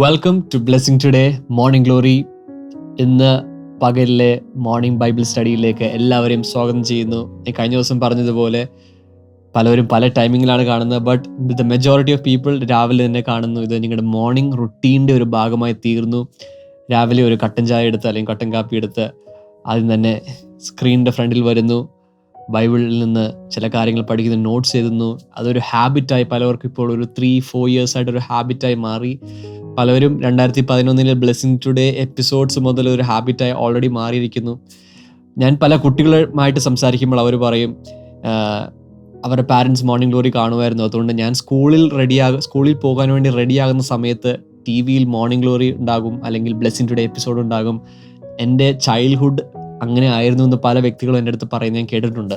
Welcome to blessing today morning glory ഇന്ന് പകലിലെ morning Bible സ്റ്റഡിയിലേക്ക് എല്ലാവരെയും സ്വാഗതം ചെയ്യുന്നു. ഞാൻ കഴിഞ്ഞ ദിവസം പറഞ്ഞതുപോലെ പലവരും പല ടൈമിങ്ങിലാണ് കാണുന്നത് but the majority of people രാവിലെ തന്നെ കാണുന്നു. ഇത് നിങ്ങളുടെ മോർണിംഗ് റുട്ടീന്റെ ഒരു ഭാഗമായി തീർന്നു. രാവിലെ ഒരു കട്ടൻ ചായ എടുത്ത് അല്ലെങ്കിൽ കട്ടൻ കാപ്പി എടുത്ത് ആദ്യം തന്നെ സ്ക്രീനിന്റെ ഫ്രണ്ടിൽ വരുന്നു. ബൈബിളിൽ നിന്ന് ചില കാര്യങ്ങൾ പഠിക്കുന്ന നോട്ട്സ് എഴുതുന്നു. അതൊരു ഹാബിറ്റായി പലവർക്കും ഇപ്പോൾ ഒരു ത്രീ ഫോർ ഇയേഴ്സ് ആയിട്ട് ഒരു ഹാബിറ്റായി മാറി. പലവരും രണ്ടായിരത്തി പതിനൊന്നിലെ ബ്ലെസ്സിങ് ടുഡേ എപ്പിസോഡ്സ് മുതൽ ഒരു ഹാബിറ്റായി ഓൾറെഡി മാറിയിരിക്കുന്നു. ഞാൻ പല കുട്ടികളുമായിട്ട് സംസാരിക്കുമ്പോൾ അവർ പറയും അവരുടെ പാരൻസ് മോർണിംഗ് ഗ്ലോറി കാണുമായിരുന്നു. അതുകൊണ്ട് ഞാൻ സ്കൂളിൽ റെഡിയാകും സ്കൂളിൽ പോകാൻ വേണ്ടി റെഡിയാകുന്ന സമയത്ത് ടി വിയിൽ മോർണിംഗ് ഗ്ലോറി ഉണ്ടാകും അല്ലെങ്കിൽ ബ്ലെസ്സിങ് ടുഡേ എപ്പിസോഡ് ഉണ്ടാകും. എന്റെ ചൈൽഡ്ഹുഡ് അങ്ങനെ ആയിരുന്നു എന്ന് പല വ്യക്തികളും എന്റെ അടുത്ത് പറയുന്നത് ഞാൻ കേട്ടിട്ടുണ്ട്.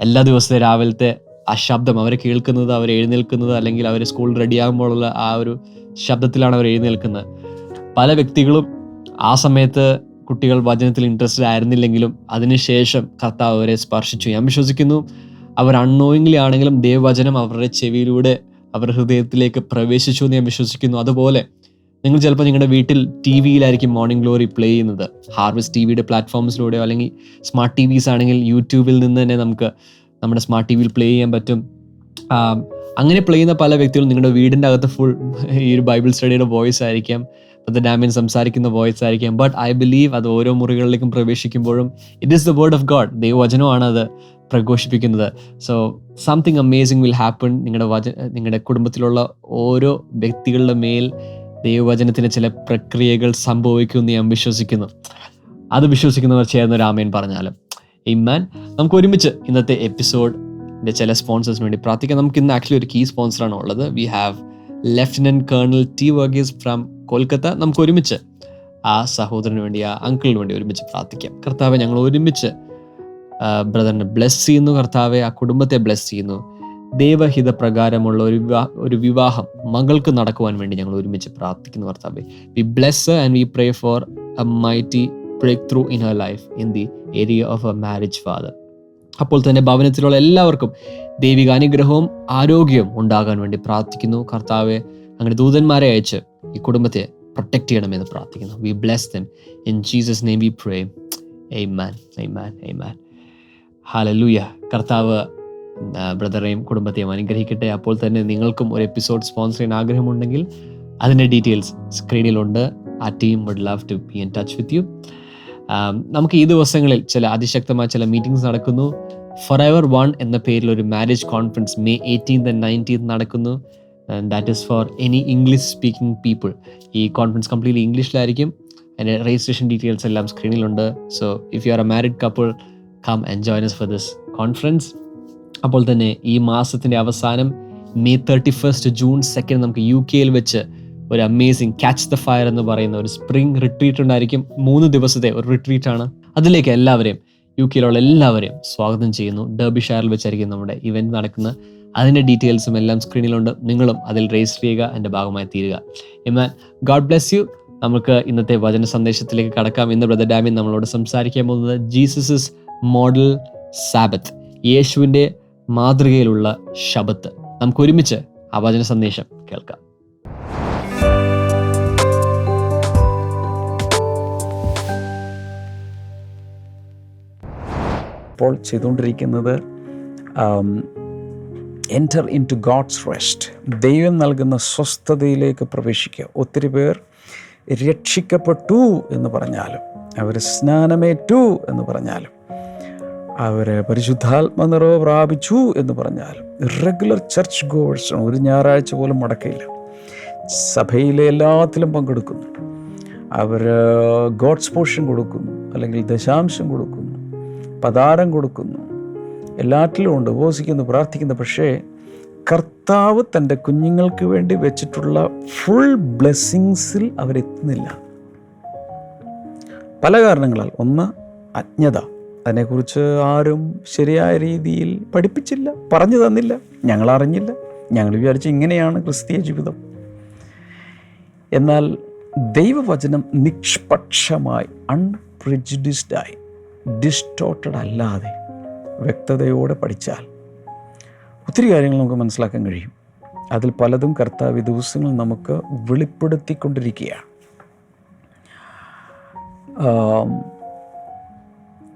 എല്ലാ ദിവസത്തെ രാവിലത്തെ ആ ശബ്ദം അവർ കേൾക്കുന്നത് അവർ എഴുന്നേൽക്കുന്നത് അല്ലെങ്കിൽ അവർ സ്കൂളിൽ റെഡിയാകുമ്പോഴുള്ള ആ ഒരു ശബ്ദത്തിലാണ് അവർ എഴുന്നേൽക്കുന്നത്. പല വ്യക്തികളും ആ സമയത്ത് കുട്ടികൾ വചനത്തിൽ ഇൻട്രസ്റ്റഡ് ആയിരുന്നില്ലെങ്കിലും അതിനുശേഷം കർത്താവ് അവരെ സ്പർശിച്ചു. ഞാൻ വിശ്വസിക്കുന്നു അവർ അൺനോയിങ്ലി ആണെങ്കിലും ദേവവചനം അവരുടെ ചെവിയിലൂടെ അവരുടെ ഹൃദയത്തിലേക്ക് പ്രവേശിച്ചു എന്ന് ഞാൻ വിശ്വസിക്കുന്നു. അതുപോലെ നിങ്ങൾ ചിലപ്പോൾ നിങ്ങളുടെ വീട്ടിൽ ടി വിയിലായിരിക്കും മോർണിംഗ് ഗ്ലോറി പ്ലേ ചെയ്യുന്നത് ഹാർവെസ്റ്റ് ടി വിയുടെ പ്ലാറ്റ്ഫോംസിലൂടെയോ അല്ലെങ്കിൽ സ്മാർട്ട് ടി വിസ് ആണെങ്കിൽ യൂട്യൂബിൽ നിന്ന് തന്നെ നമുക്ക് നമ്മുടെ സ്മാർട്ട് ടി വിയിൽ പ്ലേ ചെയ്യാൻ പറ്റും. അങ്ങനെ പ്ലേ ചെയ്യുന്ന പല വ്യക്തികളും നിങ്ങളുടെ വീടിന്റെ അകത്ത് ഫുൾ ഈ ഒരു ബൈബിൾ സ്റ്റഡിയുടെ വോയിസ് ആയിരിക്കാം അത് ഡാമിൻ സംസാരിക്കുന്ന വോയിസ് ആയിരിക്കാം. ബട്ട് ഐ ബിലീവ് അത് ഓരോ മുറികളിലേക്കും പ്രവേശിക്കുമ്പോഴും it is the word of God ദൈവവചനമാണ് അത് പ്രഘോഷിപ്പിക്കുന്നത്. So something amazing will happen നിങ്ങളുടെ വച നിങ്ങളുടെ കുടുംബത്തിലുള്ള ഓരോ വ്യക്തികളുടെ മേൽ ദൈവവചനത്തിന് ചില പ്രക്രിയകൾ സംഭവിക്കുമെന്ന് ഞാൻ വിശ്വസിക്കുന്നു. അത് വിശ്വസിക്കുന്നവർ ചേർന്ന് രാമയൻ പറഞ്ഞാലും. ഇമ്മാൻ നമുക്ക് ഒരുമിച്ച് ഇന്നത്തെ എപ്പിസോഡിന്റെ ചില സ്പോൺസേഴ്സിന് വേണ്ടി പ്രാർത്ഥിക്കാം. നമുക്ക് ഇന്ന് ആക്ച്വലി ഒരു കീ സ്പോൺസറാണ് ഉള്ളത്. We have lieutenant colonel T Varghese from Kolkata നമുക്ക് ഒരുമിച്ച് ആ സഹോദരന് വേണ്ടി ആ അങ്കിളിന് വേണ്ടി ഒരുമിച്ച് പ്രാർത്ഥിക്കാം. കർത്താവെ ഞങ്ങൾ ഒരുമിച്ച് ബ്രദറിനെ ബ്ലെസ് ചെയ്യുന്നു. കർത്താവെ ആ കുടുംബത്തെ ബ്ലെസ് ചെയ്യുന്നു. ദൈവഹിത പ്രകാരമുള്ള ഒരു ഒരു വിവാഹം മകൾക്ക് നടക്കുവാൻ വേണ്ടി ഞങ്ങൾ ഒരുമിച്ച് പ്രാർത്ഥിക്കുന്നു കർത്താവെ. We bless and we pray for a mighty breakthrough in her life in the area of a marriage father അപ്പോൾ തന്നെ ഭവനത്തിലുള്ള എല്ലാവർക്കും ദൈവിക അനുഗ്രഹവും ആരോഗ്യവും ഉണ്ടാകാൻ വേണ്ടി പ്രാർത്ഥിക്കുന്നു കർത്താവെ. അങ്ങനെ ദൂതന്മാരെ അയച്ച് ഈ കുടുംബത്തെ പ്രൊട്ടക്ട് ചെയ്യണമെന്ന് പ്രാർത്ഥിക്കുന്നു. We bless them in Jesus name we pray amen amen amen hallelujah കർത്താവ് ബ്രദറെയും കുടുംബത്തെയും അനുഗ്രഹിക്കട്ടെ. അപ്പോൾ തന്നെ നിങ്ങൾക്കും ഒരു എപ്പിസോഡ് സ്പോൺസർ ചെയ്യാൻ ആഗ്രഹമുണ്ടെങ്കിൽ അതിന്റെ ഡീറ്റെയിൽസ് സ്ക്രീനിലുണ്ട്. ആ team would love to be in touch with you നമുക്ക് ഈ ദിവസങ്ങളിൽ ചില അതിശക്തമായ ചില മീറ്റിംഗ്സ് നടക്കുന്നു. ഫോർ എവർ വൺ എന്ന പേരിൽ ഒരു marriage conference May eighteenth and nineteenth നടക്കുന്നു. That is for any English speaking people ഈ കോൺഫറൻസ് കംപ്ലീറ്റ്ലി ഇംഗ്ലീഷിലായിരിക്കും അതിന്റെ രജിസ്ട്രേഷൻ ഡീറ്റെയിൽസ് എല്ലാം സ്ക്രീനിലുണ്ട് so if you are a married couple come join for this conference അപ്പോൾ തന്നെ ഈ മാസത്തിന്റെ അവസാനം May thirty first June second നമുക്ക് യു കെയിൽ വെച്ച് ഒരു അമേസിങ് ക്യാച്ച് ദ ഫയർ എന്ന് പറയുന്ന ഒരു സ്പ്രിംഗ് റിട്രീറ്റ് ഉണ്ടായിരിക്കും. മൂന്ന് ദിവസത്തെ ഒരു റിട്രീറ്റ് ആണ്. അതിലേക്ക് എല്ലാവരെയും യു കെയിലുള്ള എല്ലാവരെയും സ്വാഗതം ചെയ്യുന്നു. ഡർബി ഷയറിൽ വെച്ചായിരിക്കും നമ്മുടെ ഇവന്റ് നടക്കുന്നത്. അതിന്റെ ഡീറ്റെയിൽസും എല്ലാം സ്ക്രീനിലുണ്ട് നിങ്ങളും അതിൽ രജിസ്റ്റർ ചെയ്യുക എന്റെ ഭാഗമായി തീരുക. എന്നാൽ ഗോഡ് ബ്ലെസ് യു നമുക്ക് ഇന്നത്തെ വചന സന്ദേശത്തിലേക്ക് കടക്കാം. ഇന്ന് ബ്രദർ ഡാമിൻ നമ്മളോട് സംസാരിക്കാൻ പോകുന്നത് ജീസസ് മോഡൽ സാബത്ത് യേശുവിന്റെ മാതൃകയിലുള്ള ശബത്ത്. നമുക്ക് ഒരുമിച്ച് ആ വചന സന്ദേശം കേൾക്കാം. ഇപ്പോൾ ചെയ്തുകൊണ്ടിരിക്കുന്നത് enter into God's rest ദൈവം നൽകുന്ന സ്വസ്ഥതയിലേക്ക് പ്രവേശിക്കുക. ഒത്തിരി പേർ രക്ഷിക്കപ്പെട്ടു എന്ന് പറഞ്ഞാലും അവർ സ്നാനമേറ്റു എന്ന് പറഞ്ഞാലും അവർ പരിശുദ്ധാത്മ നിറവ് പ്രാപിച്ചു എന്ന് പറഞ്ഞാൽ റെഗുലർ ചർച്ച് ഗോൾസ് ഒരു ഞായറാഴ്ച പോലും മടക്കയില്ല സഭയിലെ എല്ലാത്തിലും പങ്കെടുക്കുന്നു. അവർ ഗോഡ്സ് പോർഷൻ കൊടുക്കുന്നു. അല്ലെങ്കിൽ ദശാംശം കൊടുക്കുന്നു. പതാരം കൊടുക്കുന്നു. എല്ലാറ്റിലും ഉണ്ട്. ഉപവസിക്കുന്നു പ്രാർത്ഥിക്കുന്നു. പക്ഷേ കർത്താവ് തന്റെ കുഞ്ഞുങ്ങൾക്ക് വേണ്ടി വെച്ചിട്ടുള്ള ഫുൾ ബ്ലെസ്സിങ്സിൽ അവരെത്തുന്നില്ല. പല കാരണങ്ങളാൽ. ഒന്ന് അജ്ഞത. അതിനെക്കുറിച്ച് ആരും ശരിയായ രീതിയിൽ പഠിപ്പിച്ചില്ല പറഞ്ഞു തന്നില്ല ഞങ്ങൾ അറിഞ്ഞില്ല ഞങ്ങൾ വിചാരിച്ചു ഇങ്ങനെയാണ് ക്രിസ്തീയ ജീവിതം. എന്നാൽ ദൈവവചനം നിഷ്പക്ഷമായി അൺപ്രിജുഡിസ്ഡായി ഡിസ്റ്റോട്ടഡ് അല്ലാതെ വ്യക്തതയോടെ പഠിച്ചാൽ ഒത്തിരി കാര്യങ്ങൾ നമുക്ക് മനസ്സിലാക്കാൻ കഴിയും. അതിൽ പലതും കർത്താവ് ദിവസങ്ങൾ നമുക്ക് വെളിപ്പെടുത്തിക്കൊണ്ടിരിക്കുകയാണ്.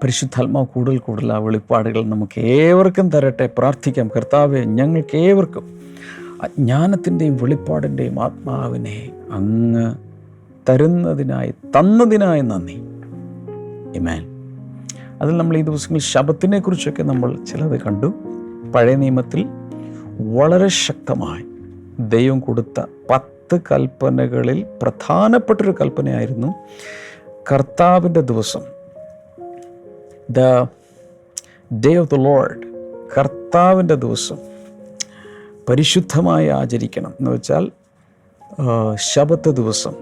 പരിശുദ്ധാത്മാവ് കൂടുതൽ കൂടുതൽ ആ വെളിപ്പാടുകൾ നമുക്ക് ഏവർക്കും തരട്ടെ. പ്രാർത്ഥിക്കാം. കർത്താവെ ഞങ്ങൾക്ക് ഏവർക്കും അജ്ഞാനത്തിന്റെയും വെളിപ്പാടിന്റെയും ആത്മാവിനെ അങ്ങ് തരുന്നതിനായി തന്നതിനായി നന്ദി. ഇമാൻ അതിൽ നമ്മൾ ഈ ദിവസങ്ങളിൽ ശബത്തിനെ കുറിച്ചൊക്കെ നമ്മൾ ചിലത് കണ്ടു. പഴയ നിയമത്തിൽ വളരെ ശക്തമായി ദൈവം കൊടുത്ത പത്ത് കൽപ്പനകളിൽ പ്രധാനപ്പെട്ടൊരു കൽപ്പനയായിരുന്നു കർത്താവിന്റെ ദിവസം. The day of the Lord കർത്താവിന്റെ ദിവസം പരിശുദ്ധമായി ആചരിക്കണം എന്ന് വെച്ചാൽ ശബത്ത് ദിവസം.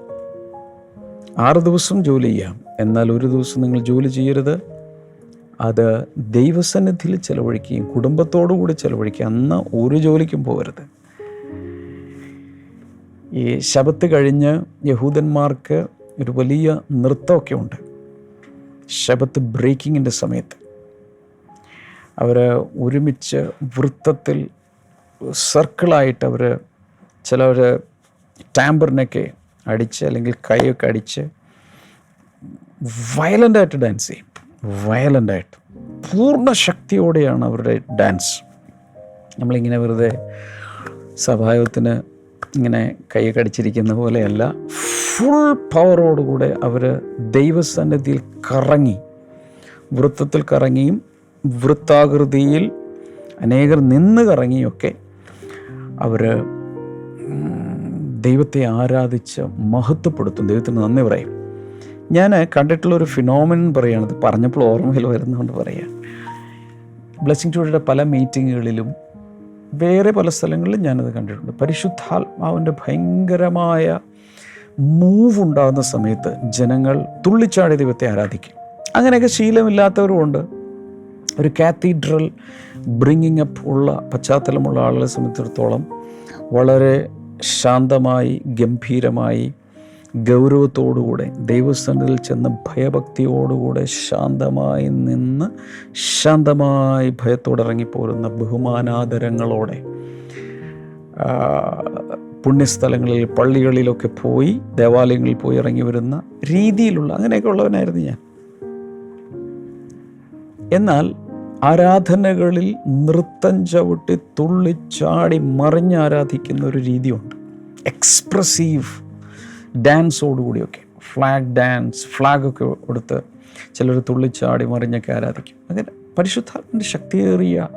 ആറ് ദിവസം ജോലി ചെയ്യാം. എന്നാൽ ഒരു ദിവസം നിങ്ങൾ ജോലി ചെയ്യരുത്. അത് ദൈവസന്നിധിയിൽ ചെലവഴിക്കുകയും കുടുംബത്തോടു കൂടി ചെലവഴിക്കുക അന്ന് ഒരു ജോലിക്കും പോകരുത്. ഈ ശബത്ത് കഴിഞ്ഞ് യഹൂദന്മാർക്ക് ഒരു വലിയ നൃത്തമൊക്കെ ഉണ്ട്. ശബത്ത് ബ്രേക്കിങ്ങിന്റെ സമയത്ത് അവർ ഒരുമിച്ച് വൃത്തത്തിൽ സർക്കിളായിട്ട് അവർ ചിലവർ ടാമ്പറിനൊക്കെ അടിച്ച് അല്ലെങ്കിൽ കൈയൊക്കെ അടിച്ച് വയലന്റായിട്ട് ഡാൻസ് ചെയ്യും. വയലന്റായിട്ട്. പൂർണ ശക്തിയോടെയാണ് അവരുടെ ഡാൻസ്. നമ്മളിങ്ങനെ വെറുതെ സഭായത്തിന് ഇങ്ങനെ കൈയൊക്കെ അടിച്ചിരിക്കുന്ന പോലെയല്ല ഫുൾ പവറോടുകൂടെ അവർ ദൈവസന്നിധിയിൽ കറങ്ങി വൃത്തത്തിൽ കറങ്ങിയും വൃത്താകൃതിയിൽ അനേകർ നിന്ന് കറങ്ങിയൊക്കെ അവർ ദൈവത്തെ ആരാധിച്ച് മഹത്വപ്പെടുത്തും. ദൈവത്തിന് നന്ദി പറയും. ഞാൻ കണ്ടിട്ടുള്ള ഒരു ഫിനോമിൻ പറയുകയാണ് ഇത് പറഞ്ഞപ്പോൾ ഓർമ്മയിൽ വരുന്നതുകൊണ്ട് പറയാം. ബ്ലെസ്സിങ് ടൂഡയുടെ പല മീറ്റിങ്ങുകളിലും വേറെ പല സ്ഥലങ്ങളിലും ഞാനത് കണ്ടിട്ടുണ്ട്. പരിശുദ്ധാത്മാവിന്റെ ഭയങ്കരമായ മൂവ് ഉണ്ടാകുന്ന സമയത്ത് ജനങ്ങൾ തുള്ളിച്ചാടി ദൈവത്തെ ആരാധിക്കും. അങ്ങനെയൊക്കെ ശീലമില്ലാത്തവരുമുണ്ട് ഒരു കാത്തീഡ്രൽ ബ്രിങ്ങിങ് അപ്പ് ഉള്ള പശ്ചാത്തലമുള്ള ആളുകളെ സംബന്ധിച്ചിടത്തോളം വളരെ ശാന്തമായി ഗംഭീരമായി ഗൗരവത്തോടുകൂടെ ദൈവസ്ഥാനത്തിൽ ചെന്ന് ഭയഭക്തിയോടുകൂടെ ശാന്തമായി നിന്ന് ശാന്തമായി ഭയത്തോടിറങ്ങിപ്പോരുന്ന ബഹുമാനാദരങ്ങളോടെ പുണ്യസ്ഥലങ്ങളിൽ പള്ളികളിലൊക്കെ പോയി ദേവാലയങ്ങളിൽ പോയി ഇറങ്ങി വരുന്ന രീതിയിലുള്ള അങ്ങനെയൊക്കെ ഉള്ളവനായിരുന്നു ഞാൻ. എന്നാൽ ആരാധനകളിൽ നൃത്തം ചവിട്ടി തുള്ളിച്ചാടി മറിഞ്ഞ് ആരാധിക്കുന്ന ഒരു രീതിയുണ്ട്. എക്സ്പ്രസീവ് ഡാൻസോടുകൂടിയൊക്കെ ഫ്ലാഗ് ഡാൻസ് ഫ്ലാഗൊക്കെ കൊടുത്ത് ചിലർ തുള്ളിച്ചാടി മറിഞ്ഞൊക്കെ ആരാധിക്കും. അങ്ങനെ പരിശുദ്ധാത്മന്റെ ശക്തിയേറിയ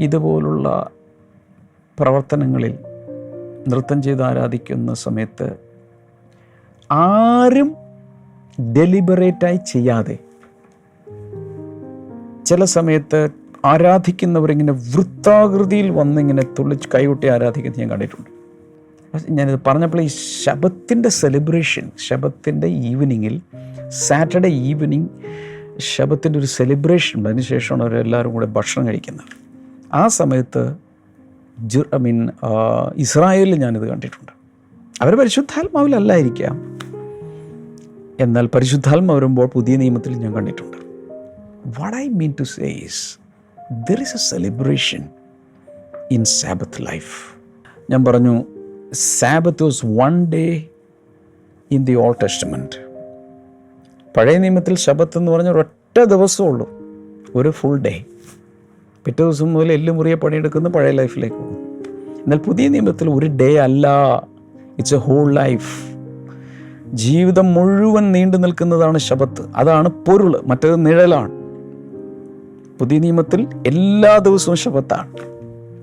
ഇതുപോലുള്ള പ്രവർത്തനങ്ങളിൽ നൃത്തം ചെയ്ത് ആരാധിക്കുന്ന സമയത്ത് ആരും ഡെലിബറേറ്റായി ചെയ്യാതെ ചില സമയത്ത് ആരാധിക്കുന്നവരിങ്ങനെ വൃത്താകൃതിയിൽ വന്നിങ്ങനെ തുള്ളി കൈകൊട്ടി ആരാധിക്കുന്നത് ഞാൻ കണ്ടിട്ടുണ്ട്. ഞാനിത് പറഞ്ഞപ്പോൾ ഈ ശബത്തിന്റെ സെലിബ്രേഷൻ ശബത്തിന്റെ ഈവനിങ്ങിൽ സാറ്റർഡേ ഈവനിങ് ശബത്തിന്റെ ഒരു സെലിബ്രേഷൻ ഉണ്ട് അതിനുശേഷമാണ് അവരെല്ലാവരും കൂടെ ഭക്ഷണം കഴിക്കുന്നത്. ആ സമയത്ത് ജു ഐ മീൻ ഇസ്രായേലിൽ ഞാനിത് കണ്ടിട്ടുണ്ട്. അവർ പരിശുദ്ധാത്മാവിലല്ലായിരിക്കാം എന്നാൽ പരിശുദ്ധാത്മ വരുമ്പോൾ പുതിയ നിയമത്തിൽ ഞാൻ കണ്ടിട്ടുണ്ട്. What I mean to says there is a celebration in sabbath life ഞാൻ പറഞ്ഞു sabbath was one day in the old testament പഴയ നിയമത്തിൽ ശബത്ത് എന്ന് പറഞ്ഞ ഒരൊറ്റ ദിവസമുള്ളൂ ഒരു ഫുൾ ഡേ പിറ്റേ ദിവസം മുതൽ എല്ല് മുറിയെ പണിയെടുക്കുന്ന പഴയ ലൈഫിലേക്ക് പോകും. എന്നാൽ പുതിയ നിയമത്തിൽ ഒരു ഡേ അല്ല. ഇറ്റ്സ് എ ഹോൾ ലൈഫ് ജീവിതം മുഴുവൻ നീണ്ടു നിൽക്കുന്നതാണ് ശബത്ത്. അതാണ് പൊരുൾ മറ്റേത് നിഴലാണ്. പുതിയ നിയമത്തിൽ എല്ലാ ദിവസവും ശബത്താണ്.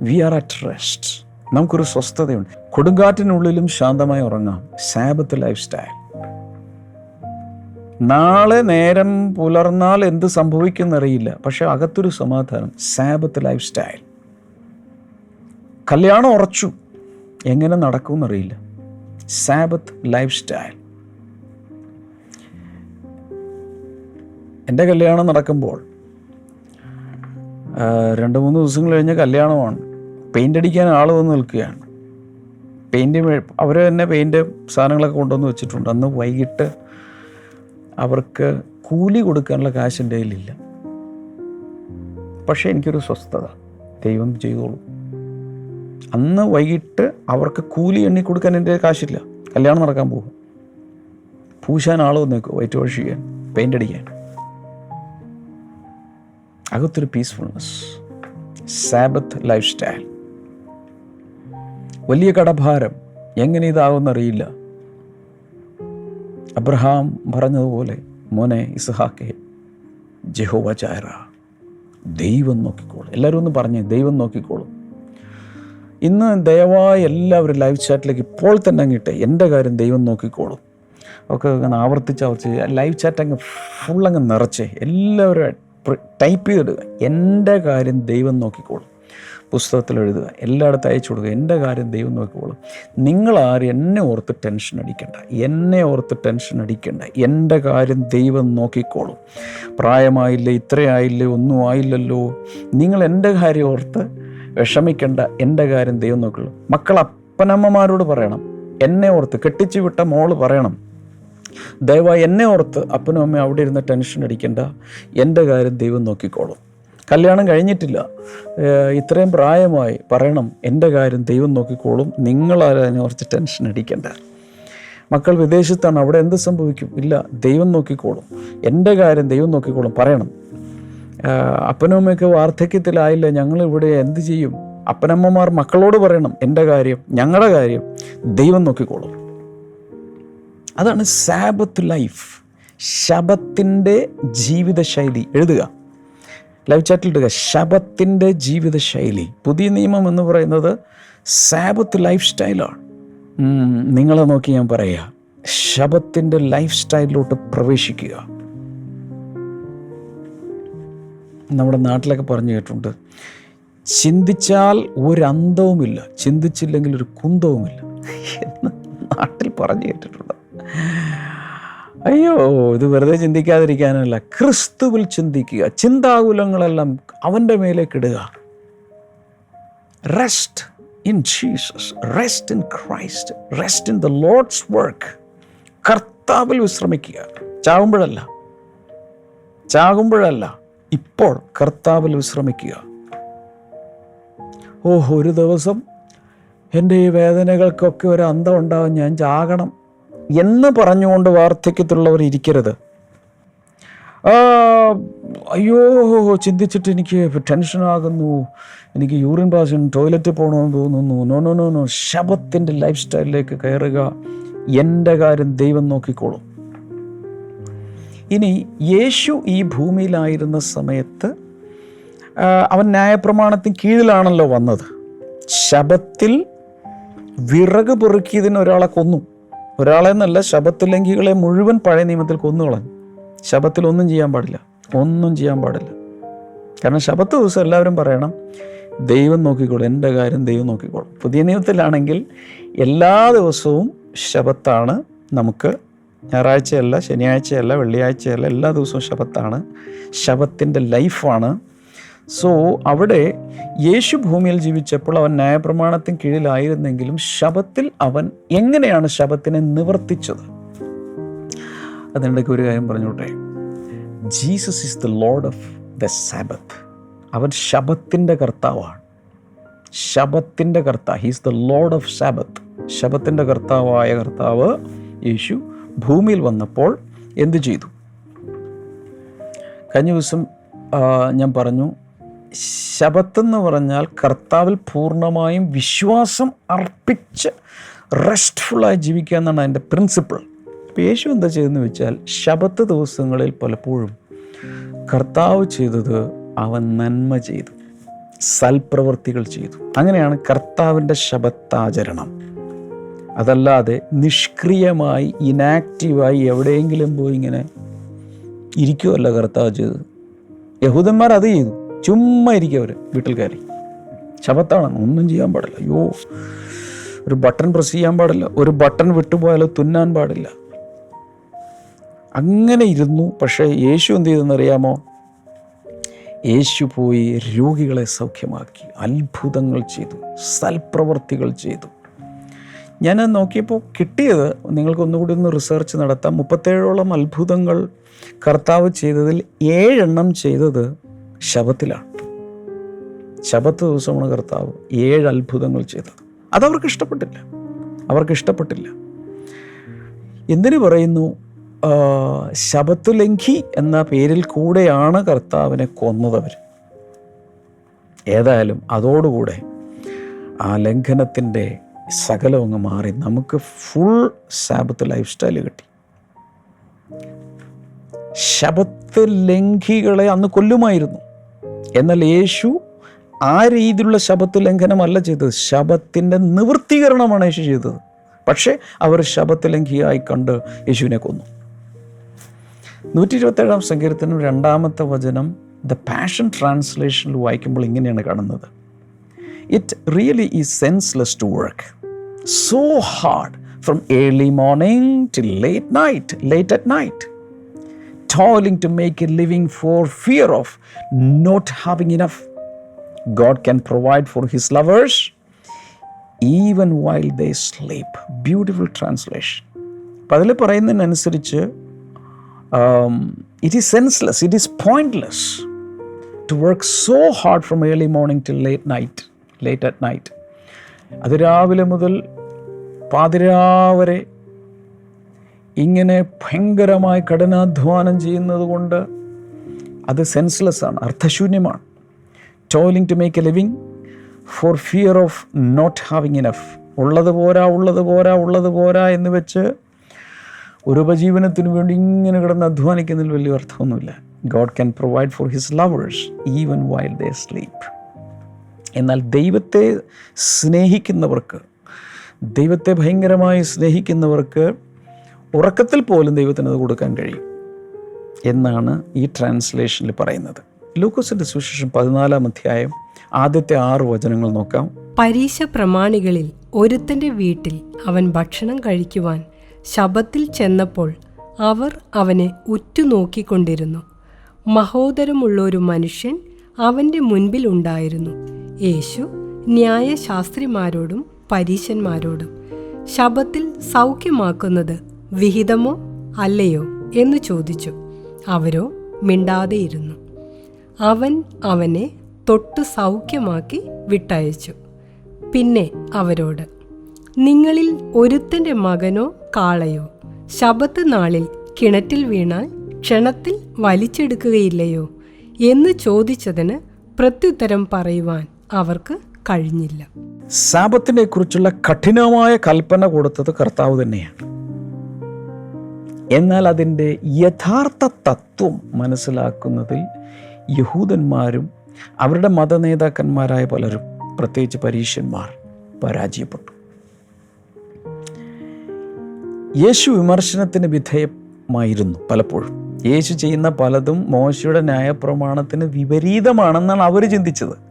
വി ആർ അറ്റ് റെസ്റ്റ് നമുക്കൊരു സ്വസ്ഥതയുണ്ട്. കൊടുങ്കാറ്റിനുള്ളിലും ശാന്തമായി ഉറങ്ങാം. സാബത്ത് ലൈഫ് സ്റ്റൈൽ നാളെ നേരം പുലർന്നാൽ എന്ത് സംഭവിക്കുന്നറിയില്ല പക്ഷെ അകത്തൊരു സമാധാനം സാബത്ത് ലൈഫ് സ്റ്റൈൽ. കല്യാണം ഉറച്ചു. എങ്ങനെ നടക്കുമെന്നറിയില്ല. Sabbath life style. എന്റെ കല്യാണം നടക്കുമ്പോൾ രണ്ട് മൂന്ന് ദിവസങ്ങൾ കഴിഞ്ഞ കല്യാണമാണ്. പെയിന്റ് അടിക്കാൻ ആൾ വന്ന് നിൽക്കുകയാണ്. പെയിന്റ് അവർ തന്നെ പെയിന്റ് സാധനങ്ങളൊക്കെ കൊണ്ടുവന്ന് വെച്ചിട്ടുണ്ട്. അന്ന് വൈകിട്ട് അവർക്ക് കൂലി കൊടുക്കാനുള്ള കാശ് എന്റെ കയ്യിലില്ല. പക്ഷേ എനിക്കൊരു സ്വസ്ഥത. ദൈവം ചെയ്തോളൂ. അന്ന് വൈകിട്ട് അവർക്ക് കൂലി എണ്ണി കൊടുക്കാൻ എന്റെ കാശില്ല. കല്യാണം നടക്കാൻ പോകും. പൂശാൻ ആൾ നിൽക്കും വൈറ്റ് വാഷ് ചെയ്യാൻ പെയിന്റ് അടിക്കാൻ. അകത്തൊരു പീസ്ഫുൾനെസ് സാബത്ത് ലൈഫ് സ്റ്റൈൽ വലിയ കടഭാരം. എങ്ങനെ ഇതാകുമെന്നറിയില്ല അബ്രഹാം പറഞ്ഞതുപോലെ മോനെ ഇസ്ഹാക്കെ ജഹോവ ചായറ ദൈവം നോക്കിക്കോളും. എല്ലാവരും ഒന്ന് പറഞ്ഞേ ദൈവം നോക്കിക്കോളും. ഇന്ന് ദയവായി എല്ലാവരും ലൈവ് ചാറ്റിലേക്ക് ഇപ്പോൾ തന്നെ അങ്ങിട്ടെ എന്റെ കാര്യം ദൈവം നോക്കിക്കോളും. ഒക്കെ അങ്ങനെ ആവർത്തിച്ച് ആവർത്തിച്ച് ലൈവ് ചാറ്റ് അങ്ങ് ഫുൾ അങ്ങ് നിറച്ചേ. എല്ലാവരും ടൈപ്പ് ചെയ്തിടുക. എന്റെ കാര്യം ദൈവം നോക്കിക്കോളും. പുസ്തകത്തിൽ എഴുതുക എല്ലായിടത്തും അയച്ചു കൊടുക്കുക എന്റെ കാര്യം ദൈവം നോക്കിക്കോളും. നിങ്ങളാരും എന്നെ ഓർത്ത് ടെൻഷൻ അടിക്കണ്ട. എന്നെ ഓർത്ത് ടെൻഷൻ അടിക്കണ്ട. എന്റെ കാര്യം ദൈവം നോക്കിക്കോളും. പ്രായമായില്ലേ ഇത്രയായില്ലേ ഒന്നും ആയില്ലല്ലോ. നിങ്ങൾ എന്റെ കാര്യം ഓർത്ത് വിഷമിക്കേണ്ട. എന്റെ കാര്യം ദൈവം നോക്കുള്ളൂ മക്കൾ അപ്പനമ്മമാരോട് പറയണം. എന്നെ ഓർത്ത് കെട്ടിച്ചു വിട്ട മോൾ പറയണം. ദയവായി എന്നെ ഓർത്ത് അപ്പനും അമ്മയും അവിടെ ഇരുന്ന് ടെൻഷൻ അടിക്കേണ്ട. എന്റെ കാര്യം ദൈവം നോക്കിക്കോളും. കല്യാണം കഴിഞ്ഞിട്ടില്ല. ഇത്രയും പ്രായമായി പറയണം എന്റെ കാര്യം ദൈവം നോക്കിക്കോളും നിങ്ങളാരും അതിനെ ഓർത്ത് ടെൻഷൻ അടിക്കേണ്ട. മക്കൾ വിദേശത്താണ് അവിടെ എന്ത് സംഭവിക്കും? ഇല്ല ദൈവം നോക്കിക്കോളും എന്റെ കാര്യം ദൈവം നോക്കിക്കോളും പറയണം. അപ്പനമ്മയൊക്കെ വാർദ്ധക്യത്തിലായില്ല ഞങ്ങൾ ഇവിടെ എന്ത് ചെയ്യും? അപ്പനമ്മമാർ മക്കളോട് പറയണം എന്റെ കാര്യം ഞങ്ങളുടെ കാര്യം ദൈവം നോക്കിക്കോളും. അതാണ് സാബത്ത് ലൈഫ് ശബത്തിന്റെ ജീവിതശൈലി. എഴുതുക. ലൈവ് ചാറ്റിൽ ഇടുക. ശബത്തിന്റെ ജീവിതശൈലി. പുതിയ നിയമം എന്ന് പറയുന്നത് സാബത്ത് ലൈഫ് സ്റ്റൈലാണ്. നിങ്ങളെ നോക്കി ഞാൻ പറയുക ശബത്തിന്റെ ലൈഫ് സ്റ്റൈലിലോട്ട് പ്രവേശിക്കുക. നമ്മുടെ നാട്ടിലൊക്കെ പറഞ്ഞു കേട്ടിട്ടുണ്ട്. ചിന്തിച്ചാൽ ഒരന്തവുമില്ല. ചിന്തിച്ചില്ലെങ്കിൽ ഒരു കുന്തവുമില്ല. എന്ന് നാട്ടിൽ പറഞ്ഞു കേട്ടിട്ടുണ്ട്. അയ്യോ ഇത് വെറുതെ ചിന്തിക്കാതിരിക്കാനല്ല. ക്രിസ്തുവിൽ ചിന്തിക്കുക. ചിന്താകുലങ്ങളെല്ലാം അവന്റെ ഇടുക. Rest in Jesus rest in Christ rest in the Lord's work കർത്താവിൽ വിശ്രമിക്കുക. ചാകുമ്പോഴല്ല ചാകുമ്പോഴല്ല. ഇപ്പോൾ കർത്താവിൽ വിശ്രമിക്കുക. ഓഹ് ഒരു ദിവസം എന്റെ ഈ വേദനകൾക്കൊക്കെ ഒരു അന്തം ഉണ്ടാവും. ഞാൻ ചാകണം. എന്ന് പറഞ്ഞുകൊണ്ട് വാർദ്ധക്യത്തിലുള്ളവർ ഇരിക്കരുത്. അയ്യോ ചിന്തിച്ചിട്ട് എനിക്ക് ടെൻഷനാകുന്നു എനിക്ക് യൂറിൻ പാസ് ടോയ്ലറ്റിൽ പോകണമെന്ന് തോന്നുന്നു. നോ നോ നോ നോ ശബത്തിന്റെ ലൈഫ് സ്റ്റൈലിലേക്ക് കയറുക. എന്റെ കാര്യം ദൈവം നോക്കിക്കോളും. ഇനി യേശു ഈ ഭൂമിയിലായിരുന്ന സമയത്ത് അവൻ ന്യായപ്രമാണത്തിന് കീഴിലാണല്ലോ വന്നത്. ശബത്തിൽ വിറക് പെറുക്കിയതിന് ഒരാളെ കൊന്നു. ഒരാളെ ശബത്ത് ലംഘികളെ മുഴുവൻ പഴയ നിയമത്തിൽ കൊന്നുകളഞ്ഞു. ശബത്തിൽ ഒന്നും ചെയ്യാൻ പാടില്ല. ഒന്നും ചെയ്യാൻ പാടില്ല. കാരണം ശബത്ത് ദിവസം എല്ലാവരും പറയണം ദൈവം നോക്കിക്കോളും എന്റെ കാര്യം ദൈവം നോക്കിക്കോളും. പുതിയ നിയമത്തിലാണെങ്കിൽ എല്ലാ ദിവസവും ശബത്താണ് നമുക്ക് ഞായറാഴ്ചയല്ല ശനിയാഴ്ചയല്ല വെള്ളിയാഴ്ചയല്ല എല്ലാ ദിവസവും ശബത്താണ്. ശബത്തിന്റെ ലൈഫാണ് സോ അവിടെ യേശു ഭൂമിയിൽ ജീവിച്ചപ്പോൾ അവൻ ന്യായപ്രമാണത്തിന് കീഴിലായിരുന്നെങ്കിലും ശബത്തിൽ അവൻ എങ്ങനെയാണ് ശബത്തിനെ നിവർത്തിച്ചത്? അതിനിടയ്ക്ക് ഒരു കാര്യം പറഞ്ഞോട്ടെ. Jesus is the Lord of the sabbath അവൻ ശബത്തിന്റെ കർത്താവാണ്. ശബത്തിന്റെ കർത്താവ് ഹീസ് ദ ലോർഡ് ഓഫ് ശബത്ത് ശബത്തിന്റെ കർത്താവായ കർത്താവ് യേശു ഭൂമിയിൽ വന്നപ്പോൾ എന്തു ചെയ്തു? കഴിഞ്ഞ ദിവസം ഞാൻ പറഞ്ഞു ശബത്തെന്ന് പറഞ്ഞാൽ കർത്താവിൽ പൂർണമായും വിശ്വാസം അർപ്പിച്ച് റെസ്റ്റ്ഫുള്ളായി ജീവിക്കുക എന്നാണ് അതിന്റെ പ്രിൻസിപ്പിൾ അപ്പോൾ യേശു എന്താ ചെയ്തെന്ന് വെച്ചാൽ ശബത്ത് ദിവസങ്ങളിൽ പലപ്പോഴും കർത്താവ് ചെയ്തത് അവൻ നന്മ ചെയ്തു സൽപ്രവർത്തികൾ ചെയ്തു. അങ്ങനെയാണ് കർത്താവിന്റെ ശബത്താചരണം. അതല്ലാതെ നിഷ്ക്രിയമായി ഇനാക്റ്റീവായി എവിടെയെങ്കിലും പോയി ഇങ്ങനെ ഇരിക്കുമല്ല കർത്താവ് ചെയ്തത്. യഹൂദന്മാർ അത് ചെയ്തു. ചുമ്മാ ഇരിക്കുക അവർ വീട്ടിൽ കയറി. ശബത്താണ് ഒന്നും ചെയ്യാൻ പാടില്ല. അയ്യോ ഒരു ബട്ടൺ പ്രസ് ചെയ്യാൻ പാടില്ല. ഒരു ബട്ടൺ വിട്ടുപോയാൽ തുന്നാൻ പാടില്ല. അങ്ങനെ ഇരുന്നു. പക്ഷേ യേശു എന്ത് ചെയ്തെന്ന് അറിയാമോ? യേശു പോയി രോഗികളെ സൗഖ്യമാക്കി. അത്ഭുതങ്ങൾ ചെയ്തു. സൽപ്രവർത്തികൾ ചെയ്തു. ഞാൻ നോക്കിയപ്പോൾ കിട്ടിയത് നിങ്ങൾക്ക് ഒന്നുകൂടി ഒന്ന് റിസർച്ച് നടത്താം. മുപ്പത്തേഴോളം അത്ഭുതങ്ങൾ കർത്താവ് ചെയ്തതിൽ ഏഴെണ്ണം ചെയ്തത് ശബത്തിലാണ്. ശബത്ത് ദിവസമാണ് കർത്താവ് ഏഴ് അത്ഭുതങ്ങൾ ചെയ്തത്. അതവർക്ക് ഇഷ്ടപ്പെട്ടില്ല. അവർക്ക് ഇഷ്ടപ്പെട്ടില്ല. എന്തിനു പറയുന്നു? ശബത്ത് ലംഘി എന്ന പേരിൽ കൂടെയാണ് കർത്താവിനെ കൊന്നതവർ. ഏതായാലും അതോടുകൂടെ ആ ലംഘനത്തിന്റെ സകലം അങ്ങ് മാറി. നമുക്ക് ഫുൾ സാബത്ത് ലൈഫ് സ്റ്റൈൽ കിട്ടി. ശബത്ത് ലംഘികളെ അന്ന് കൊല്ലുമായിരുന്നു. എന്നാൽ യേശു ആ രീതിയിലുള്ള ശബത്ത് ലംഘനമല്ല ചെയ്തത്. ശബത്തിന്റെ നിവൃത്തീകരണമാണ് യേശു ചെയ്തത്. പക്ഷേ അവർ ശബത്ത് ലംഘിയായി കണ്ട് യേശുവിനെ കൊന്നു. നൂറ്റി ഇരുപത്തേഴാം സങ്കീർത്തനം രണ്ടാമത്തെ വചനം ദ പാഷൻ ട്രാൻസ്ലേഷനിൽ വായിക്കുമ്പോൾ ഇങ്ങനെയാണ് കാണുന്നത്. It really is senseless to work so hard from early morning till late night late at night toiling to make a living for fear of not having enough. God can provide for His lovers even while they sleep. Beautiful translation. അപ്പം അതിൽ പറയുന്നതിനനുസരിച്ച് it is senseless it is pointless to work so hard from early morning till late night late at night അത് രാവിലെ മുതൽ പാതിരാവരെ ഇങ്ങനെ ഭയങ്കരമായി കഠിനാധ്വാനം ചെയ്യുന്നത് കൊണ്ട് അത് സെൻസ്ലെസ് ആണ് അർത്ഥശൂന്യമാണ്. Toiling to make a living for fear of not having enough ഉള്ളത് പോരാ ഉള്ളത് പോരാ ഉള്ളത് പോരാ എന്ന് വെച്ച് ഒരു ഉപജീവനത്തിന് വേണ്ടി ഇങ്ങനെ കിടന്ന് അധ്വാനിക്കുന്നതിൽ വലിയ അർത്ഥമൊന്നുമില്ല. God can provide for his lovers even while they sleep എന്നാൽ ദൈവത്തെ സ്നേഹിക്കുന്നവർക്ക് ദൈവത്തെ ഭയങ്കരമായി സ്നേഹിക്കുന്നവർക്ക് ഉറക്കത്തിൽ പോലും ദൈവത്തിന് അത് കൊടുക്കാൻ കഴിയും എന്നാണ് ഈ ട്രാൻസ്ലേഷനിൽ പറയുന്നത്. ലൂക്കോസിന്റെ സുശേഷം പതിനാലാം അധ്യായം ആദ്യത്തെ ആറ് വചനങ്ങൾ നോക്കാം. പരീശ പ്രമാണികളിൽ ഒരുത്തന്റെ വീട്ടിൽ അവൻ ഭക്ഷണം കഴിക്കുവാൻ ശബത്തിൽ ചെന്നപ്പോൾ അവർ അവനെ ഉറ്റുനോക്കിക്കൊണ്ടിരുന്നു. മഹോദരമുള്ള ഒരു മനുഷ്യൻ അവന്റെ മുൻപിൽ ഉണ്ടായിരുന്നു. യേശു ന്യായശാസ്ത്രിമാരോടും പരീശന്മാരോടും ശബത്തിൽ സൗഖ്യമാക്കുന്നത് വിഹിതമോ അല്ലയോ എന്ന് ചോദിച്ചു. അവരോ മിണ്ടാതെയിരുന്നു. അവൻ അവനെ തൊട്ട് സൗഖ്യമാക്കി വിട്ടയച്ചു. പിന്നെ അവരോട് നിങ്ങളിൽ ഒരുത്തന്റെ മകനോ കാളയോ ശബത്ത് നാളിൽ കിണറ്റിൽ വീണാൽ ക്ഷണത്തിൽ വലിച്ചെടുക്കുകയില്ലയോ? എന്ന് ചോദിച്ചതിന് പ്രത്യുത്തരം പറയുവാൻ അവർക്ക് കഴിഞ്ഞില്ല. ശാപത്തിനെ കുറിച്ചുള്ള കഠിനമായ കൽപ്പന കൊടുത്തത് കർത്താവ് തന്നെയാണ്. എന്നാൽ അതിന്റെ യഥാർത്ഥ തത്വം മനസ്സിലാക്കുന്നതിൽ യഹൂദന്മാരും അവരുടെ മതനേതാക്കന്മാരായ പലരും പ്രത്യേകിച്ച് പരീക്ഷന്മാർ പരാജയപ്പെട്ടു. യേശു വിമർശനത്തിന് വിധേയമായിരുന്നു പലപ്പോഴും. യേശു ചെയ്യുന്ന പലതും മോശയുടെ ന്യായപ്രമാണത്തിന് വിപരീതമാണെന്നാണ് അവർ ചിന്തിച്ചത്.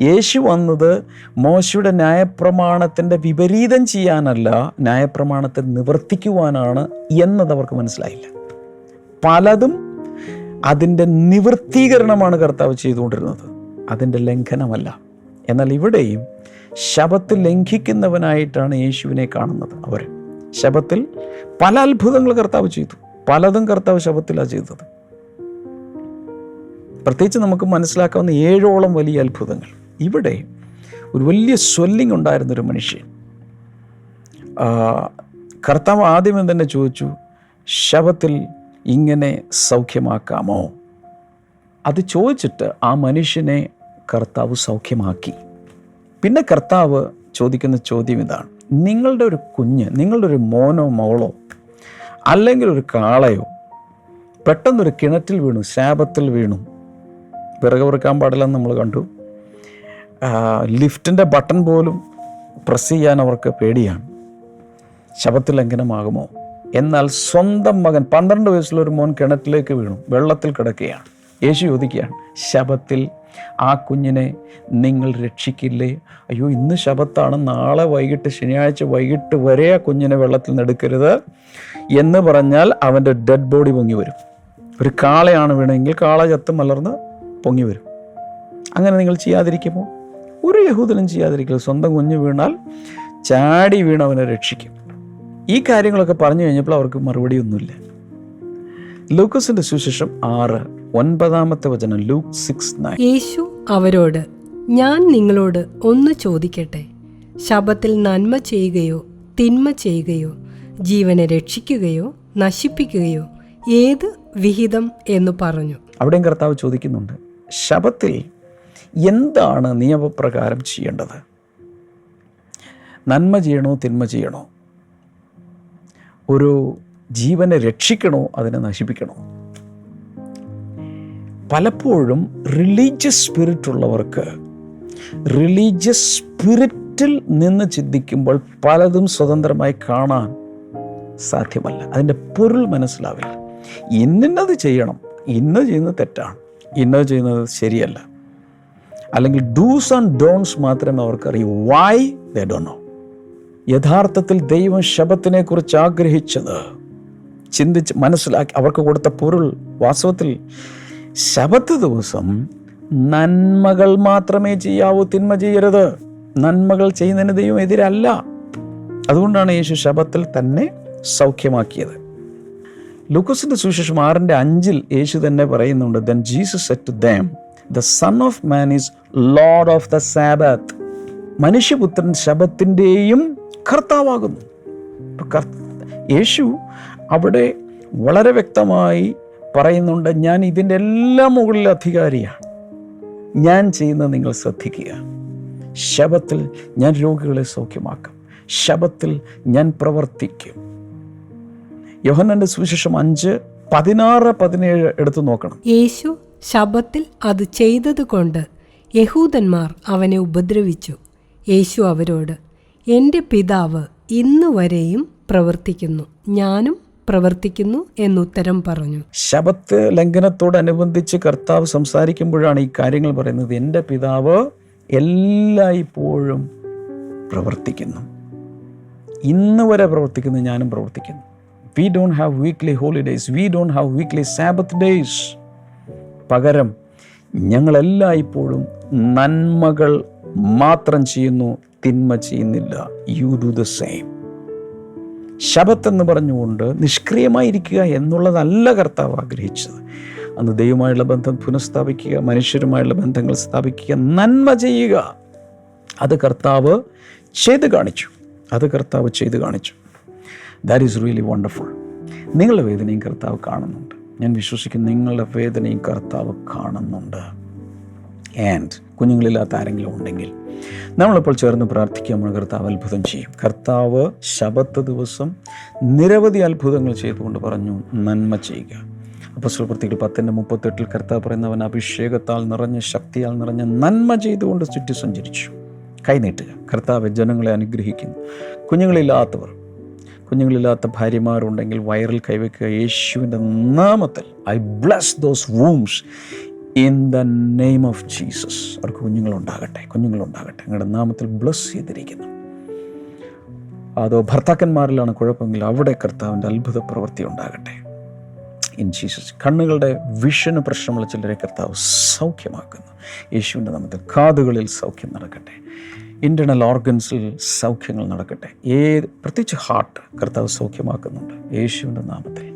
യേശു വന്നത് മോശയുടെ ന്യായപ്രമാണത്തിന്റെ വിപരീതം ചെയ്യാനല്ല ന്യായപ്രമാണത്തെ നിവർത്തിക്കുവാനാണ് എന്നത് അവർക്ക് മനസ്സിലായില്ല. പലതും അതിന്റെ നിവൃത്തീകരണമാണ് കർത്താവ് ചെയ്തുകൊണ്ടിരുന്നത്. അതിന്റെ ലംഘനമല്ല. എന്നാൽ ഇവിടെയും ശബത്ത് ലംഘിക്കുന്നവനായിട്ടാണ് യേശുവിനെ കാണുന്നത് അവർ ശബത്തിൽ പല അത്ഭുതങ്ങൾ കർത്താവ് ചെയ്തു. പലതും കർത്താവ് ശബത്തിലാണ് ചെയ്തത്. പ്രത്യേകിച്ച് നമുക്ക് മനസ്സിലാക്കാവുന്ന ഏഴോളം വലിയ അത്ഭുതങ്ങൾ. ഇവിടെ ഒരു വലിയ സ്വെല്ലിംഗ് ഉണ്ടായിരുന്നൊരു മനുഷ്യൻ. കർത്താവ് ആദ്യമേ തന്നെ ചോദിച്ചു? ശവത്തിൽ ഇങ്ങനെ സൗഖ്യമാക്കാമോ? അത് ചോദിച്ചിട്ട് ആ മനുഷ്യനെ കർത്താവ് സൗഖ്യമാക്കി. പിന്നെ കർത്താവ് ചോദിക്കുന്ന ചോദ്യം ഇതാണ്. നിങ്ങളുടെ ഒരു കുഞ്ഞ് നിങ്ങളുടെ ഒരു മോനോ മോളോ അല്ലെങ്കിൽ ഒരു കാളയോ പെട്ടെന്നൊരു കിണറ്റിൽ വീണു ശാപത്തിൽ വീണു. വിറക് പാടില്ലെന്ന് നമ്മൾ കണ്ടു. ലിഫ്റ്റിന്റെ ബട്ടൺ പോലും പ്രസ് ചെയ്യാൻ അവർക്ക് പേടിയാണ്. ശബത്തിൽ ലംഘനമാകുമോ? എന്നാൽ സ്വന്തം മകൻ പന്ത്രണ്ട് വയസ്സുള്ള ഒരു മോൻ കിണറ്റിലേക്ക് വീണു വെള്ളത്തിൽ കിടക്കുകയാണ്. യേശു ചോദിക്കുകയാണ് ശബത്തിൽ ആ കുഞ്ഞിനെ നിങ്ങൾ രക്ഷിക്കില്ലേ? അയ്യോ ഇന്ന് ശബത്താണ് നാളെ വൈകിട്ട് ശനിയാഴ്ച വൈകിട്ട് വരെ ആ കുഞ്ഞിനെ വെള്ളത്തിൽ നിന്ന് എടുക്കരുത് എന്ന് പറഞ്ഞാൽ അവന്റെ ഡെഡ് ബോഡി പൊങ്ങി വരും. ഒരു കാളയാണ് വീണെങ്കിൽ കാള ചത്ത് മലർന്ന് പൊങ്ങി വരും. അങ്ങനെ നിങ്ങൾ ചെയ്യാതിരിക്കുമോ? ഒരു യഹൂദനും ചെയ്യാതിരിക്കുക സ്വന്തം കുഞ്ഞ് വീണാൽ ചാടി വീണ് അവനെ രക്ഷിക്കും. ഈ കാര്യങ്ങളൊക്കെ പറഞ്ഞു കഴിഞ്ഞപ്പോൾ അവർക്ക് മറുപടിയൊന്നുമില്ല ലൂക്കസിന്റെ സുശേഷം ആറ് ഒൻപതാമത്തെ വചനം ലൂക്ക് സിക്സ് നയൻ. യേശു അവരോട് ഞാൻ നിങ്ങളോട് ഒന്ന് ചോദിക്കട്ടെ? ശബത്തിൽ നന്മ ചെയ്യുകയോ തിന്മ ചെയ്യുകയോ ജീവനെ രക്ഷിക്കുകയോ നശിപ്പിക്കുകയോ ഏത് വിഹിതം? എന്ന് പറഞ്ഞു. അവിടെയും കർത്താവ് ചോദിക്കുന്നുണ്ട് ശബത്തിൽ എന്താണ് നിയമപ്രകാരം ചെയ്യേണ്ടത്? നന്മ ചെയ്യണോ തിന്മ ചെയ്യണോ? ഒരു ജീവനെ രക്ഷിക്കണോ അതിനെ നശിപ്പിക്കണോ? പലപ്പോഴും റിലീജിയസ് സ്പിരിറ്റ് ഉള്ളവർക്ക് റിലീജിയസ് സ്പിരിറ്റിൽ നിന്ന് ചിന്തിക്കുമ്പോൾ പലതും സ്വതന്ത്രമായി കാണാൻ സാധ്യമല്ല. അതിന്റെ പൊരുൾ മനസ്സിലാവില്ല. ഇന്നത് ചെയ്യണം ഇന്ന ചെയ്യുന്നത് തെറ്റാണ്. ഇന്നത് ചെയ്യുന്നത് ശരിയല്ല. അല്ലെങ്കിൽ ഡൂസ് ആൻഡ് ഡോൺസ് മാത്രമേ അവർക്കറിയൂ. വൈ ദേ ഡോ നോ യഥാർത്ഥത്തിൽ ദൈവം ശബത്തിനെ കുറിച്ച് ആഗ്രഹിച്ചത്. ചിന്തിച്ച് മനസ്സിലാക്കി അവർക്ക് കൊടുത്ത പൊരുൾ വാസ്തവത്തിൽ ശബത്ത് ദിവസം നന്മകൾ മാത്രമേ ചെയ്യാവൂ തിന്മ ചെയ്യരുത്. നന്മകൾ ചെയ്യുന്നതിന് ദൈവം എതിരല്ല. അതുകൊണ്ടാണ് യേശു ശബത്തിൽ തന്നെ സൗഖ്യമാക്കിയത്. ലൂക്കോസിന്റെ സുവിശേഷം ആറിന്റെ അഞ്ചിൽ യേശു തന്നെ പറയുന്നുണ്ട് then Jesus said them the son of man is lord of the sabbath മനുഷ്യപുത്രൻ ശബത്തിന്റെയും കർത്താവാകുന്നു. യേശു അവിടെ വളരെ വ്യക്തമായി പറയുന്നുണ്ട് ഞാൻ ഇതിന്റെ എല്ലാം മുകളിൽ അധികാരിയാണ്. ഞാൻ ചെയ്യുന്നത് നിങ്ങൾ ശ്രദ്ധിക്കുക. ശബത്തിൽ ഞാൻ രോഗികളെ സൗഖ്യമാക്കും. ശബത്തിൽ ഞാൻ പ്രവർത്തിക്കും. യോഹനന്റെ സുവിശേഷം അഞ്ച് പതിനാറ് പതിനേഴ് എടുത്തു നോക്കണം. യേശു ശബത്തിൽ അത് ചെയ്തതുകൊണ്ട് യഹൂദന്മാർ അവനെ ഉപദ്രവിച്ചു. യേശു അവരോട് എന്റെ പിതാവ് ഇന്നു വരെയും പ്രവർത്തിക്കുന്നു. ഞാനും പ്രവർത്തിക്കുന്നു എന്നുത്തരം പറഞ്ഞു. ശബത്ത് ലംഘനത്തോടനുബന്ധിച്ച് കർത്താവ് സംസാരിക്കുമ്പോഴാണ് ഈ കാര്യങ്ങൾ പറയുന്നത്. എന്റെ പിതാവ് എല്ലായ്പ്പോഴും പ്രവർത്തിക്കുന്നു. ഇന്ന് വരെ പ്രവർത്തിക്കുന്നു ഞാനും പ്രവർത്തിക്കുന്നു. We don't have weekly holidays we don't have weekly sabbath days പകരം ഞങ്ങളെല്ലായ്പ്പോഴും നന്മകൾ മാത്രം ചെയ്യുന്നു തിന്മ ചെയ്യുന്നില്ല. യു ഡു ദ സെയിം ശബത്ത് എന്ന് പറഞ്ഞുകൊണ്ട് നിഷ്ക്രിയമായിരിക്കുക എന്നുള്ളതല്ല കർത്താവ് ആഗ്രഹിച്ചത്. അന്ന് ദൈവമായുള്ള ബന്ധം പുനഃസ്ഥാപിക്കുക മനുഷ്യരുമായുള്ള ബന്ധങ്ങൾ സ്ഥാപിക്കുക നന്മ ചെയ്യുക. അത് കർത്താവ് ചെയ്ത് കാണിച്ചു. അത് കർത്താവ് ചെയ്ത് കാണിച്ചു. ദാറ്റ് ഈസ് റിയലി വണ്ടർഫുൾ നിങ്ങളുടെ വേദനയും കർത്താവ് കാണുന്നുണ്ട്. ഞാൻ വിശ്വസിക്കുന്നു നിങ്ങളുടെ വേദനയും കർത്താവ് കാണുന്നുണ്ട്. ആൻഡ് കുഞ്ഞുങ്ങളില്ലാത്ത ആരെങ്കിലും ഉണ്ടെങ്കിൽ നമ്മളിപ്പോൾ ചേർന്ന് പ്രാർത്ഥിക്കുമ്പോൾ കർത്താവ് അത്ഭുതം ചെയ്യും. കർത്താവ് ശബത്ത് ദിവസം നിരവധി അത്ഭുതങ്ങൾ ചെയ്തുകൊണ്ട് പറഞ്ഞു നന്മ ചെയ്യുക. അപ്പോൾ പ്രത്യേകിച്ച് പത്തിന്റെ മുപ്പത്തെട്ടിൽ കർത്താവ് പറയുന്നവൻ അഭിഷേകത്താൽ നിറഞ്ഞ ശക്തിയാൽ നിറഞ്ഞ നന്മ ചെയ്തുകൊണ്ട് ചുറ്റി സഞ്ചരിച്ചു കൈനീട്ടുക. കർത്താവ് ജനങ്ങളെ അനുഗ്രഹിക്കുന്നു. കുഞ്ഞുങ്ങളില്ലാത്തവർ കുഞ്ഞുങ്ങളില്ലാത്ത ഭാര്യമാരുണ്ടെങ്കിൽ വയറിൽ കൈവയ്ക്കുക യേശുവിന്റെ നാമത്തിൽ. I bless those wombs in the name of Jesus അവർക്ക് കുഞ്ഞുങ്ങളുണ്ടാകട്ടെ കുഞ്ഞുങ്ങളുണ്ടാകട്ടെ. നിങ്ങളുടെ നാമത്തിൽ ബ്ലസ് ചെയ്തിരിക്കുന്നു. അതോ ഭർത്താക്കന്മാരിലാണ് കുഴപ്പമെങ്കിൽ അവിടെ കർത്താവിന്റെ അത്ഭുത പ്രവൃത്തി ഉണ്ടാകട്ടെ. ഇൻ ജീസസ് കണ്ണുകളുടെ വിഷന് പ്രശ്നമുള്ള ചിലരെ കർത്താവ് സൗഖ്യമാക്കുന്നു. യേശുവിന്റെ നാമത്തിൽ കാതുകളിൽ സൗഖ്യം നടക്കട്ടെ. ഇന്റേർണൽ ഓർഗൻസിൽ സൗഖ്യങ്ങൾ നടക്കട്ടെ. ഏത് പ്രത്യേകിച്ച് ഹാർട്ട് കർത്താവ് സൗഖ്യമാക്കുന്നുണ്ട്. യേശുവിന്റെ നാമത്തിൽ.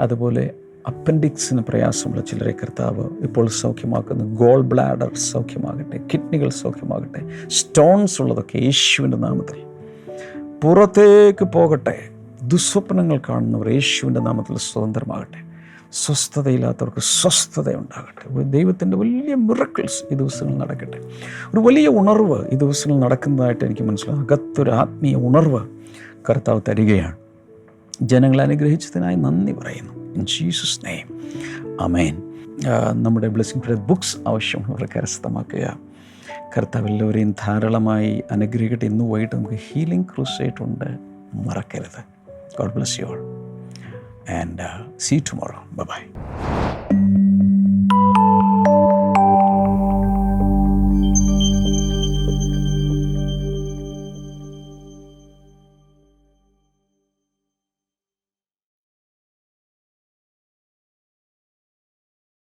അതുപോലെ അപ്പൻഡിക്സിന് പ്രയാസമുള്ള ചിലരെ കർത്താവ് ഇപ്പോൾ സൗഖ്യമാക്കുന്നു. ഗോൾ ബ്ലാഡർ സൗഖ്യമാകട്ടെ കിഡ്നികൾ സൗഖ്യമാകട്ടെ സ്റ്റോൺസ് ഉള്ളതൊക്കെ യേശുവിന്റെ നാമത്തിൽ. പുറത്തേക്ക് പോകട്ടെ ദുസ്വപ്നങ്ങൾ കാണുന്നവർ യേശുവിന്റെ നാമത്തിൽ സ്വതന്ത്രമാകട്ടെ. സ്വസ്ഥതയില്ലാത്തവർക്ക് സ്വസ്ഥത ഉണ്ടാകട്ടെ ഒരു ദൈവത്തിന്റെ വലിയ മിറക്കിൾസ് ഈ ദിവസങ്ങളിൽ നടക്കട്ടെ. ഒരു വലിയ ഉണർവ് ഈ ദിവസങ്ങളിൽ നടക്കുന്നതായിട്ട് എനിക്ക് മനസ്സിലാകും അകത്തൊരു ആത്മീയ ഉണർവ് കർത്താവ് തരികയാണ്. ജനങ്ങളെ അനുഗ്രഹിച്ചതിനായി നന്ദി പറയുന്നു. ഇൻ ജീസസ് നെയ്മ് അമേൻ നമ്മുടെ ബ്ലെസ്സിംഗ് പ്രേ ബുക്സ് ആവശ്യമുള്ളവരെ കരസ്ഥമാക്കുക. കർത്താവ് എല്ലാവരെയും ധാരാളമായി അനുഗ്രഹിക്കട്ടെ. ഇന്ന് വൈകിട്ട് നമുക്ക് ഹീലിംഗ് ക്രൂസേറ്റ് ഉണ്ട്. മറക്കരുത്. God bless you all and see tomorrow bye